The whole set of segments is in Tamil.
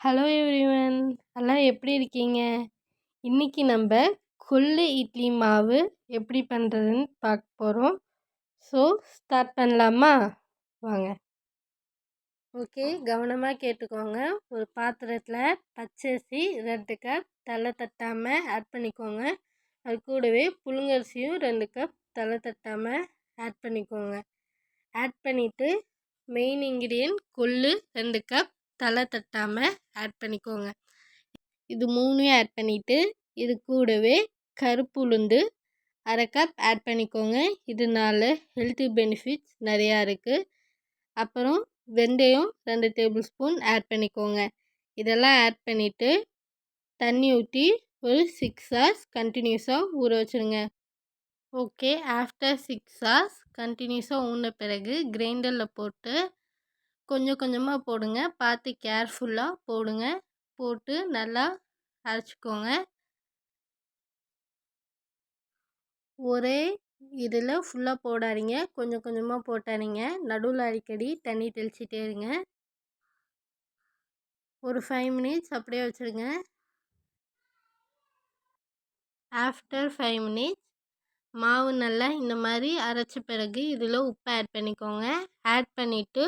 எல்லாம் எப்படி இருக்கீங்க? இன்றைக்கி நம்ம கொள்ளு இட்லி மாவு எப்படி பண்ணுறதுன்னு பார்க்க போகிறோம் ஸோ ஸ்டார்ட் பண்ணலாமா? வாங்க. ஓகே கவனமாக கேட்டுக்கோங்க. ஒரு பாத்திரத்தில் பச்சரிசி ரெண்டு கப் தலை தட்டாமல் ஆட் பண்ணிக்கோங்க. அது கூடவே புழுங்கரிசியும் ரெண்டு கப் தலை தட்டாமல் ஆட் பண்ணிக்கோங்க. ஆட் பண்ணிவிட்டு மெயின் இன்க்ரீடியன்ட் கொள்ளு ரெண்டு கப் தலை தட்டாமல் ஆட் பண்ணிக்கோங்க. இது மூணையும் ஆட் பண்ணிவிட்டு இது கூடவே கருப்பு உளுந்து அரை கப் ஆட் பண்ணிக்கோங்க. இதனால ஹெல்த்தி பெனிஃபிட்ஸ் நிறையா இருக்குது அப்புறம் வெந்தயம் ரெண்டு டேபிள் ஸ்பூன் ஆட் பண்ணிக்கோங்க. இதெல்லாம் ஆட் பண்ணிவிட்டு தண்ணி ஊற்றி ஒரு சிக்ஸ் ஹவர்ஸ் கண்டினியூஸாக ஊற வச்சுருங்க. ஓகே ஆஃப்டர் சிக்ஸ் ஹவர்ஸ் கண்டினியூஸாக ஊன பிறகு கிரைண்டரில் போட்டு கொஞ்சம் கொஞ்சமாக போடுங்க. பார்த்து கேர்ஃபுல்லாக போடுங்க. போட்டு நல்லா அரைச்சிக்கோங்க. ஒரே இதில் ஃபுல்லாக போடாதீங்க. கொஞ்சம் கொஞ்சமாக போட்டாதீங்க. நடுவில் அடிக்கடி தண்ணி தெளிச்சிட்டே இருங்க. ஒரு ஃபைவ் மினிட்ஸ் அப்படியே வச்சுருங்க. ஆஃப்டர் ஃபைவ் மினிட்ஸ் மாவு நல்லா இந்த மாதிரி அரைச்ச பிறகு இதில் உப்பு ஆட் பண்ணிக்கோங்க. ஆட் பண்ணிவிட்டு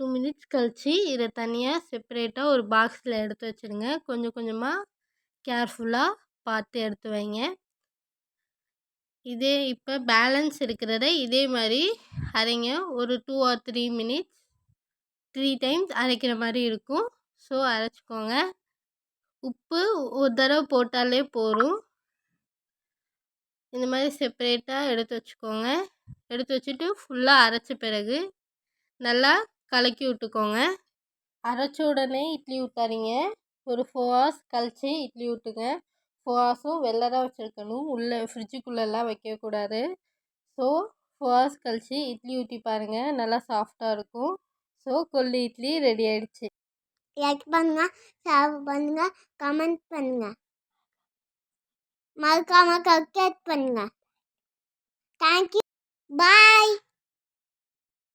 டூ மினிட்ஸ் கழித்து இதை தனியாக செப்பரேட்டாக ஒரு பாக்ஸில் எடுத்து வச்சுருங்க. கொஞ்சம் கொஞ்சமாக கேர்ஃபுல்லாக பார்த்து எடுத்து வைங்க. இதே இப்போ பேலன்ஸ் இருக்கிறத இதே மாதிரி அரைங்க. ஒரு two or three minutes three times அரைக்கிற மாதிரி இருக்கும். ஸோ அரைச்சிக்கோங்க. உப்பு ஒரு தடவை போட்டாலே போதும். இந்த மாதிரி செப்பரேட்டாக எடுத்து வச்சுக்கோங்க. எடுத்து வச்சுட்டு ஃபுல்லாக அரைச்ச பிறகு நல்லா கலக்கி விட்டுக்கோங்க. அரைச்ச உடனே இட்லி ஊற்றாதீங்க ஒரு ஃபோர் ஹவர்ஸ் கழித்து இட்லி ஊற்றுங்க ஃபோர் ஹவர்ஸும் வெளில தான் வச்சுருக்கணும். உள்ளே ஃப்ரிட்ஜுக்குள்ளெல்லாம் வைக்கக்கூடாது. ஸோ ஃபோர் ஹவர்ஸ் கழித்து இட்லி ஊற்றி பாருங்கள் நல்லா சாஃப்டாக இருக்கும். ஸோ கொல்லி இட்லி ரெடி ஆகிடுச்சு லைக் பண்ணுங்கள் ஷேர் பண்ணுங்கள் கமெண்ட் பண்ணுங்கள் மறக்காமல் கல்கேட் பண்ணுங்கள் தேங்க்யூ பாய்